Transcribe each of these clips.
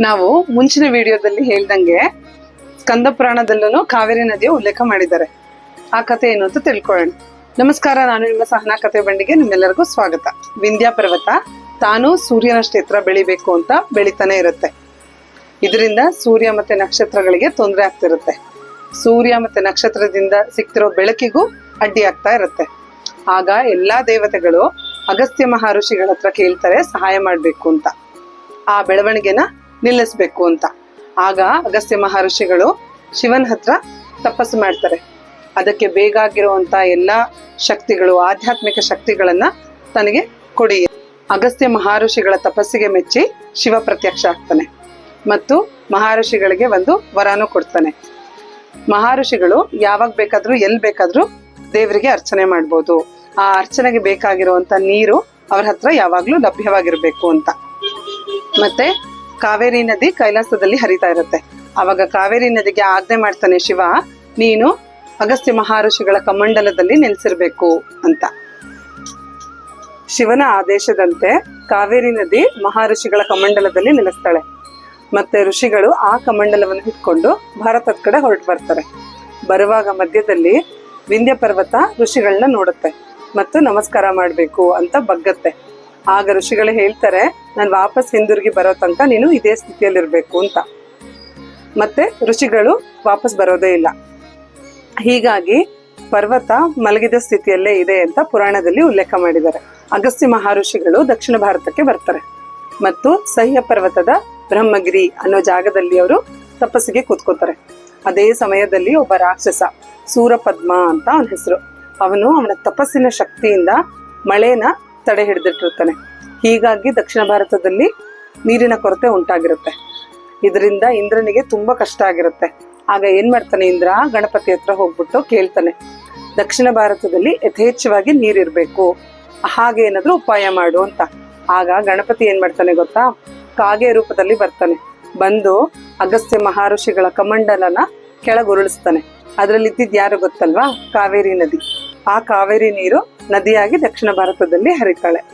ನಾವು ಮುಂಚಿನ ವಿಡಿಯೋದಲ್ಲಿ ಹೇಳ್ದಂಗೆ ಸ್ಕಂದ ಪುರಾಣದಲ್ಲೂ ಕಾವೇರಿ ನದಿಯ ಉಲ್ಲೇಖ ಮಾಡಿದ್ದಾರೆ. ಆ ಕಥೆ ಏನು ಅಂತ ತಿಳ್ಕೊಳ್ಳೋಣ. ನಮಸ್ಕಾರ, ನಾನು ನಿಮ್ಮ ಸಹನಾ ಕಥೆ ಬಂಡಿಗೆ ನಿಮ್ಮೆಲ್ಲರಿಗೂ ಸ್ವಾಗತ. ವಿಂಧ್ಯಾ ಪರ್ವತ, ತಾನು ಸೂರ್ಯನಷ್ಟು ಎತ್ತರ ಬೆಳಿಬೇಕು ಅಂತ ಬೆಳಿತಾನೆ ಇರುತ್ತೆ. ಇದರಿಂದ ಸೂರ್ಯ ಮತ್ತೆ ನಕ್ಷತ್ರಗಳಿಗೆ ತೊಂದರೆ ಆಗ್ತಿರುತ್ತೆ. ಸೂರ್ಯ ಮತ್ತೆ ನಕ್ಷತ್ರದಿಂದ ಸಿಕ್ತಿರೋ ಬೆಳಕಿಗೂ ಅಡ್ಡಿ ಆಗ್ತಾ ಇರುತ್ತೆ. ಆಗ ಎಲ್ಲಾ ದೇವತೆಗಳು ಅಗಸ್ತ್ಯ ಮಹರ್ಷಿಗಳ ಹತ್ರ ಕೇಳ್ತಾರೆ, ಸಹಾಯ ಮಾಡಬೇಕು ಅಂತ. ಆ ಬೆಳವಣಿಗೆನ ನಿಲ್ಲಿಸ್ಬೇಕು ಅಂತ. ಆಗ ಅಗಸ್ತ್ಯ ಮಹರ್ಷಿಗಳು ಶಿವನ ಹತ್ರ ತಪಸ್ಸು ಮಾಡ್ತಾರೆ. ಅದಕ್ಕೆ ಬೇಕಾಗಿರುವಂತ ಎಲ್ಲ ಶಕ್ತಿಗಳು, ಆಧ್ಯಾತ್ಮಿಕ ಶಕ್ತಿಗಳನ್ನ ತನಗೆ ಕೊಡಿ. ಅಗಸ್ತ್ಯ ಮಹರ್ಷಿಗಳ ತಪಸ್ಸಿಗೆ ಮೆಚ್ಚಿ ಶಿವ ಪ್ರತ್ಯಕ್ಷ ಆಗ್ತಾನೆ ಮತ್ತು ಮಹರ್ಷಿಗಳಿಗೆ ಒಂದು ವರನು ಕೊಡ್ತಾನೆ. ಮಹರ್ಷಿಗಳು ಯಾವಾಗ ಬೇಕಾದ್ರೂ, ಎಲ್ಲಿ ಬೇಕಾದ್ರೂ ದೇವರಿಗೆ ಅರ್ಚನೆ ಮಾಡ್ಬೋದು. ಆ ಅರ್ಚನೆಗೆ ಬೇಕಾಗಿರುವಂತ ನೀರು ಅವ್ರ ಹತ್ರ ಯಾವಾಗ್ಲೂ ಲಭ್ಯವಾಗಿರ್ಬೇಕು ಅಂತ. ಮತ್ತೆ ಕಾವೇರಿ ನದಿ ಕೈಲಾಸದಲ್ಲಿ ಹರಿತಾ ಇರುತ್ತೆ. ಅವಾಗ ಕಾವೇರಿ ನದಿಗೆ ಆಜ್ಞೆ ಮಾಡ್ತಾನೆ ಶಿವ, ನೀನು ಅಗಸ್ತ್ಯ ಮಹರ್ಷಿಗಳ ಕಮಂಡಲದಲ್ಲಿ ನೆಲೆಸಿರ್ಬೇಕು ಅಂತ. ಶಿವನ ಆದೇಶದಂತೆ ಕಾವೇರಿ ನದಿ ಮಹರ್ಷಿಗಳ ಕಮಂಡಲದಲ್ಲಿ ನೆಲೆಸ್ತಾಳೆ. ಮತ್ತೆ ಋಷಿಗಳು ಆ ಕಮಂಡಲವನ್ನು ಹಿಡ್ಕೊಂಡು ಭಾರತದ ಕಡೆ ಹೊರಟು ಬರ್ತಾರೆ. ಬರುವಾಗ ಮಧ್ಯದಲ್ಲಿ ವಿಂಧ್ಯ ಪರ್ವತ ಋಷಿಗಳನ್ನ ನೋಡುತ್ತೆ. ಮತ್ತು ನಮಸ್ಕಾರ ಮಾಡಬೇಕು ಅಂತ ಬಗ್ಗತ್ತೆ. ಆಗ ಋಷಿಗಳು ಹೇಳ್ತಾರೆ, ನಾನು ವಾಪಸ್ ಹಿಂದಿರುಗಿ ಬರೋ ತನಕ ನೀನು ಇದೇ ಸ್ಥಿತಿಯಲ್ಲಿರಬೇಕು ಅಂತ. ಮತ್ತೆ ಋಷಿಗಳು ವಾಪಸ್ ಬರೋದೇ ಇಲ್ಲ. ಹೀಗಾಗಿ ಪರ್ವತ ಮಲಗಿದ ಸ್ಥಿತಿಯಲ್ಲೇ ಇದೆ ಅಂತ ಪುರಾಣದಲ್ಲಿ ಉಲ್ಲೇಖ ಮಾಡಿದ್ದಾರೆ. ಅಗಸ್ತ್ಯ ಮಹರ್ಷಿಗಳು ದಕ್ಷಿಣ ಭಾರತಕ್ಕೆ ಬರ್ತಾರೆ. ಮತ್ತು ಸಹ್ಯ ಪರ್ವತದ ಬ್ರಹ್ಮಗಿರಿ ಅನ್ನೋ ಜಾಗದಲ್ಲಿ ಅವರು ತಪಸ್ಸಿಗೆ ಕೂತ್ಕೋತಾರೆ ಅದೇ ಸಮಯದಲ್ಲಿ ಒಬ್ಬ ರಾಕ್ಷಸ, ಸೂರಪದ್ಮ ಅಂತ ಅವನ ಹೆಸರು. ಅವನು ಅವನ ತಪಸ್ಸಿನ ಶಕ್ತಿಯಿಂದ ಮಳೆನ ತಡೆ ಹಿಡಿದಿಟ್ಟಿರ್ತಾನೆ. ಹೀಗಾಗಿ ದಕ್ಷಿಣ ಭಾರತದಲ್ಲಿ ನೀರಿನ ಕೊರತೆ ಉಂಟಾಗಿರುತ್ತೆ. ಇದರಿಂದ ಇಂದ್ರನಿಗೆ ತುಂಬ ಕಷ್ಟ ಆಗಿರುತ್ತೆ. ಆಗ ಏನ್ ಮಾಡ್ತಾನೆ ಇಂದ್ರ? ಗಣಪತಿ ಹತ್ರ ಹೋಗ್ಬಿಟ್ಟು ಕೇಳ್ತಾನೆ. ದಕ್ಷಿಣ ಭಾರತದಲ್ಲಿ ಯಥೇಚ್ಛವಾಗಿ ನೀರಿರ್ಬೇಕು. ಹಾಗೆ ಏನಾದ್ರೂ ಉಪಾಯ ಮಾಡು ಅಂತ. ಆಗ ಗಣಪತಿ ಏನ್ ಮಾಡ್ತಾನೆ ಗೊತ್ತಾ? ಕಾಗೆ ರೂಪದಲ್ಲಿ ಬರ್ತಾನೆ. ಬಂದು ಅಗಸ್ತ್ಯ ಮಹರ್ಷಿಗಳ ಕಮಂಡಲನ ಕೆಳಗುರುಳಿಸ್ತಾನೆ. ಅದರಲ್ಲಿ ಇದ್ದಿದ್ದು ಯಾರು ಗೊತ್ತಲ್ವಾ? ಕಾವೇರಿ ನದಿ. ಆ ಕಾವೇರಿ ನೀರು ನದಿಯಾಗಿ ದಕ್ಷಿಣ ಭಾರತದಲ್ಲಿ ಹರಿತಾಳೆ.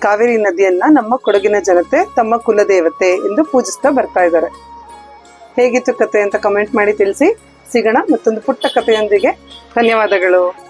ಕಾವೇರಿ ನದಿಯನ್ನ ನಮ್ಮ ಕೊಡಗಿನ ಜನತೆ ತಮ್ಮ ಕುಲದೇವತೆ ಎಂದು ಪೂಜಿಸ್ತಾ ಬರ್ತಾ ಇದ್ದಾರೆ. ಹೇಗಿತ್ತು ಕತೆ ಅಂತ ಕಮೆಂಟ್ ಮಾಡಿ ತಿಳಿಸಿ. ಸಿಗೋಣ ಮತ್ತೊಂದು ಪುಟ್ಟ ಕಥೆಯೊಂದಿಗೆ ಧನ್ಯವಾದಗಳು.